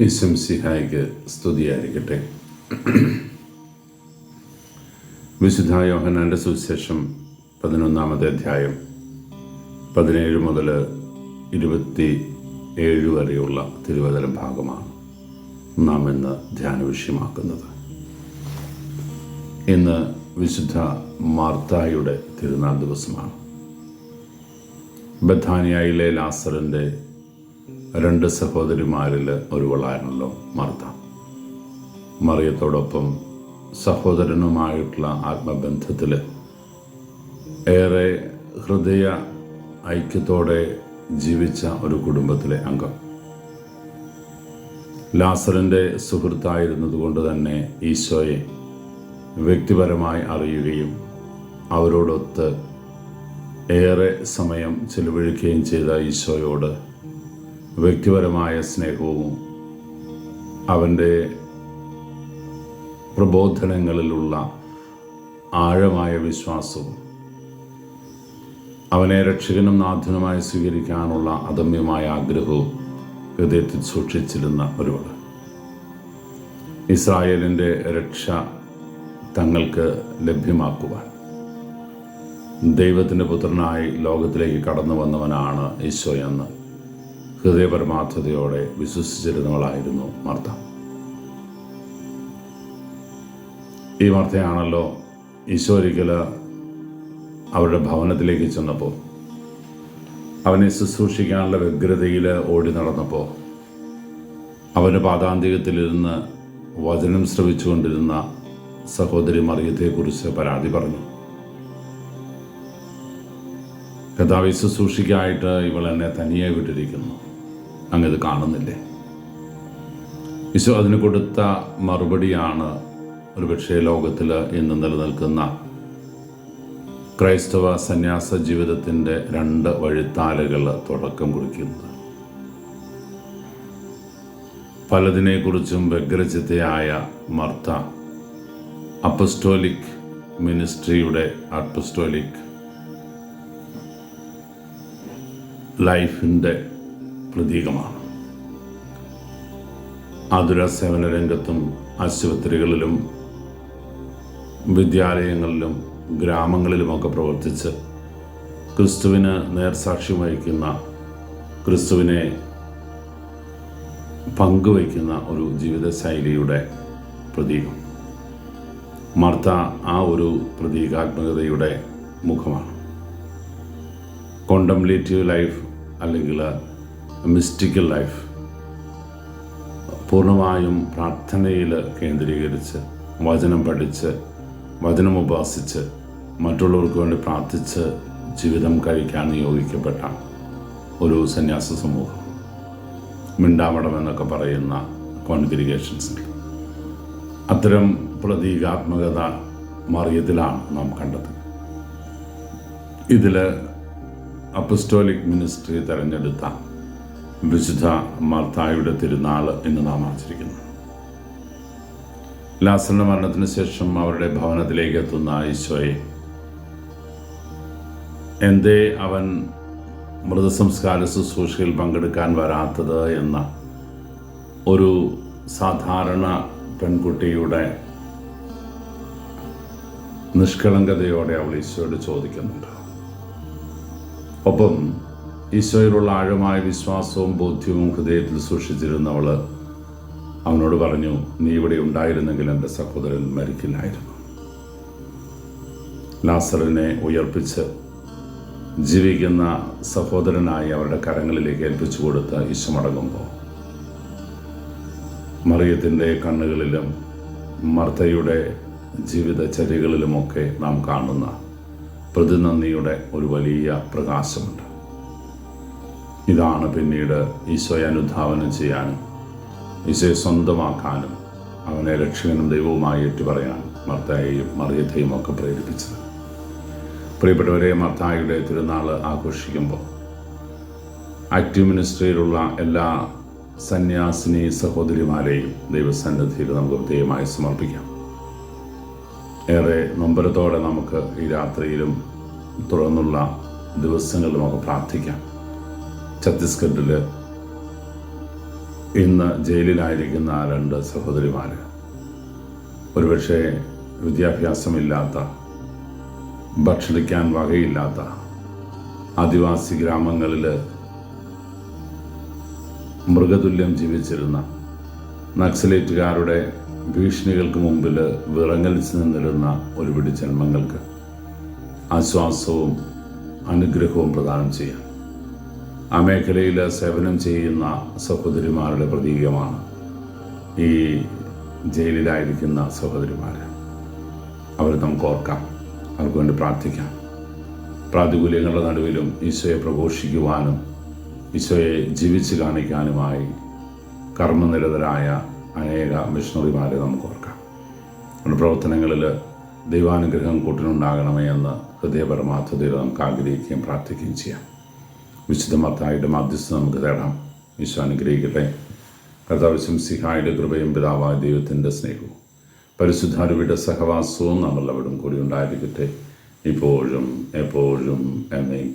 ഈശം സിഹായിക്ക് സ്തുതിയായിരിക്കട്ടെ. വിശുദ്ധ യോഹനാന്റെ സുവിശേഷം പതിനൊന്നാമത്തെ അധ്യായം പതിനേഴ് മുതൽ ഇരുപത്തി ഏഴ് വരെയുള്ള തിരുവചന ഭാഗമാണ് നാം ഇന്ന് ധ്യാന വിഷയമാക്കുന്നത്. ഇന്ന് വിശുദ്ധ മാർത്തായുടെ തിരുനാൾ ദിവസമാണ്. ബഥാനിയയിലെ ലാസറിന്റെ രണ്ട് സഹോദരിമാരിൽ ഒരുവളായിരുന്നല്ലോ മർദ്ദ. മറിയത്തോടൊപ്പം സഹോദരനുമായിട്ടുള്ള ആത്മബന്ധത്തിൽ ഏറെ ഹൃദയ ഐക്യത്തോടെ ജീവിച്ച ഒരു കുടുംബത്തിലെ അംഗം. ലാസറിന്റെ സുഹൃത്തായിരുന്നതുകൊണ്ട് തന്നെ ഈശോയെ വ്യക്തിപരമായി അറിയുകയും അവരോടൊത്ത് ഏറെ സമയം ചെലവഴിക്കുകയും ചെയ്ത ഈശോയോട് വ്യക്തിപരമായ സ്നേഹവും അവന്റെ പ്രബോധനങ്ങളിലുള്ള ആഴമായ വിശ്വാസവും അവനെ രക്ഷകനും നാഥനുമായി സ്വീകരിക്കാനുള്ള അദമ്യമായ ആഗ്രഹവും ഹൃദയത്തിൽ സൂക്ഷിച്ചിരുന്ന ഒരുവൾ. ഇസ്രായേലിന്റെ രക്ഷ തങ്ങൾക്ക് ലഭ്യമാക്കുവാൻ ദൈവത്തിന്റെ പുത്രനായി ലോകത്തിലേക്ക് കടന്നു വന്നവനാണ് ഈശോ എന്ന് ഹൃദയപരമാർത്ഥതയോടെ വിശ്വസിച്ചിരുന്നവളായിരുന്നു മാർത്ത. ഈ വാർത്തയാണല്ലോ ഈശോ ഒരിക്കൽ അവരുടെ ഭവനത്തിലേക്ക് ചെന്നപ്പോൾ അവനെ ശുശ്രൂഷിക്കാനുള്ള വ്യഗ്രതയിൽ ഓടി നടന്നപ്പോൾ അവന്റെ പാതാന്തികത്തിലിരുന്ന് വചനം ശ്രവിച്ചുകൊണ്ടിരുന്ന സഹോദരി മറിയത്തെക്കുറിച്ച് പരാതി പറഞ്ഞു. കഥാവി ശുശ്രൂഷിക്കായിട്ട് ഇവൾ എന്നെ തനിയെ വിട്ടിരിക്കുന്നു. അങ്ങത് കാണുന്നില്ലേ? ഈശോ അതിന് കൊടുത്ത മറുപടിയാണ് ഒരുപക്ഷെ ലോകത്തിൽ ഇന്ന് നിലനിൽക്കുന്ന ക്രൈസ്തവ സന്യാസ ജീവിതത്തിന്റെ രണ്ട് വഴിത്താലുകൾ തുടക്കം കുറിക്കുന്നത്. പലതിനെക്കുറിച്ചും വ്യഗ്രചിത്തയായ മർത്ത അപ്പസ്റ്റോലിക് മിനിസ്ട്രിയുടെ അപ്പസ്റ്റോലിക് ലൈഫിന്റെ പ്രതീകമാണ്. ആതുര സേവന രംഗത്തും ആശുപത്രികളിലും വിദ്യാലയങ്ങളിലും ഗ്രാമങ്ങളിലുമൊക്കെ പ്രവർത്തിച്ച് ക്രിസ്തുവിന് നേർസാക്ഷ്യം വഹിക്കുന്ന ക്രിസ്തുവിനെ പങ്കുവയ്ക്കുന്ന ഒരു ജീവിതശൈലിയുടെ പ്രതീകം. മാർത്ത ആ ഒരു പ്രതീകാത്മകതയുടെ മുഖമാണ്. കോണ്ടംപ്ലേറ്റീവ് ലൈഫ് അല്ലെങ്കിൽ മിസ്റ്റിക്കൽ ലൈഫ് പൂർണമായും പ്രാർത്ഥനയിൽ കേന്ദ്രീകരിച്ച് വചനം പഠിച്ച് വചനം ഉപാസിച്ച് മറ്റുള്ളവർക്ക് വേണ്ടി പ്രാർത്ഥിച്ച് ജീവിതം കഴിക്കാൻ നിയോഗിക്കപ്പെട്ട ഒരു സന്യാസ സമൂഹം. മിണ്ടാമടം എന്നൊക്കെ പറയുന്ന കോൺഗ്രിഗേഷൻസ്. അത്തരം പ്രതീകാത്മകത മറിയത്തിലാണ് നാം കണ്ടത്. ഇതിൽ അപ്പസ്റ്റോലിക് മിനിസ്ട്രി തെരഞ്ഞെടുത്ത വിശുദ്ധ മർത്തായുടെ തിരുനാൾ ഇന്ന് നാം ആചരിക്കുന്നു. ലാസറിന്റെ മരണത്തിന് ശേഷം അവരുടെ ഭവനത്തിലേക്ക് എത്തുന്ന ഈശോയെ എന്തേ അവൻ മൃതസംസ്കാര ശുശ്രൂഷയിൽ പങ്കെടുക്കാൻ വരാത്തത് എന്ന ഒരു സാധാരണ പെൺകുട്ടിയുടെ നിഷ്കളങ്കതയോടെ അവൾ ഈശോയോട് ചോദിക്കുന്നുണ്ട്. ഒപ്പം ഈശോയിലുള്ള ആഴമായ വിശ്വാസവും ബോധ്യവും ഹൃദയത്തിൽ സൂക്ഷിച്ചിരുന്നവൾ അവനോട് പറഞ്ഞു നീ ഇവിടെ ഉണ്ടായിരുന്നെങ്കിൽ എന്റെ സഹോദരൻ മരിക്കില്ലായിരുന്നു. ലാസറിനെ ഉയർപ്പിച്ച് ജീവിക്കുന്ന സഹോദരനായി അവരുടെ കരങ്ങളിലേക്ക് ഏൽപ്പിച്ചു കൊടുത്ത ഈശോ മടങ്ങുമ്പോൾ മറിയത്തിന്റെ കണ്ണുകളിലും മർത്തയുടെ ജീവിതചര്യകളിലുമൊക്കെ നാം കാണുന്ന പ്രതിനന്ദിയുടെ ഒരു വലിയ പ്രകാശമുണ്ട്. ഇതാണ് പിന്നീട് ഈശോയെ അനുധാവനം ചെയ്യാനും ഈശോയെ സ്വന്തമാക്കാനും അവനെ രക്ഷകനും ദൈവവുമായി ഏറ്റുപറയാൻ മർത്തായെയും മറിയത്തെയും ഒക്കെ പ്രേരിപ്പിച്ചത്. പ്രിയപ്പെട്ടവരെ മർത്തായുടെ തിരുനാൾ ആഘോഷിക്കുമ്പോൾ ആക്റ്റീവ് മിനിസ്ട്രിയിലുള്ള എല്ലാ സന്യാസിനി സഹോദരിമാരെയും ദൈവസന്നിധിയിൽ നമുക്ക് വിധേയമായി സമർപ്പിക്കാം. ഏറെ നൊമ്പരത്തോടെ നമുക്ക് ഈ രാത്രിയിലും തുടർന്നുള്ള ദിവസങ്ങളിലും ഒക്കെ പ്രാർത്ഥിക്കാം. ഛത്തീസ്ഗഡിൽ ഇന്ന് ജയിലിലായിരിക്കുന്ന ആ രണ്ട് സഹോദരിമാർ ഒരുപക്ഷെ വിദ്യാഭ്യാസമില്ലാത്ത ഭക്ഷണിക്കാൻ വകയില്ലാത്ത ആദിവാസി ഗ്രാമങ്ങളിൽ മൃഗതുല്യം ജീവിച്ചിരുന്ന നക്സലേറ്റുകാരുടെ ഭീഷണികൾക്ക് മുമ്പിൽ വിറങ്ങലിച്ച് നിന്നിരുന്ന ഒരുപിടി ജന്മങ്ങൾക്ക് ആശ്വാസവും അനുഗ്രഹവും പ്രദാനം ചെയ്യാം ആ മേഖലയിൽ സേവനം ചെയ്യുന്ന സഹോദരിമാരുടെ പ്രതീകമാണ് ഈ ജയിലിലായിരിക്കുന്ന സഹോദരിമാർ അവർ നമുക്ക് ഓർക്കാം അവർക്ക് വേണ്ടി പ്രാർത്ഥിക്കാം. പ്രാതികൂല്യങ്ങളുടെ നടുവിലും ഈശോയെ പ്രഘോഷിക്കുവാനും ഈശോയെ ജീവിച്ച് കാണിക്കാനുമായി കർമ്മനിരതരായ അനേക മിഷണറിമാരെ നമുക്ക് ഓർക്കാം. നമ്മുടെ പ്രവർത്തനങ്ങളിൽ ദൈവാനുഗ്രഹം കൂട്ടിനുണ്ടാകണമേ എന്ന് ഹൃദയപരമാർത്ഥതയിൽ നമുക്ക് ആഗ്രഹിക്കുകയും പ്രാർത്ഥിക്കുകയും ചെയ്യാം. വിശുദ്ധ മത്തായുടെ മധ്യസ്ഥ നമുക്ക് തേടാം. ഈശോ അനുഗ്രഹിക്കട്ടെ. കർത്താവ് സിഹായുടെ കൃപയും പിതാവായ ദൈവത്തിന്റെ സ്നേഹവും പരിശുദ്ധാരുവിയുടെ സഹവാസവും നമ്മളെവിടും കൂടി ഉണ്ടായിരിക്കട്ടെ. ഇപ്പോഴും എപ്പോഴും എന്നേക്കും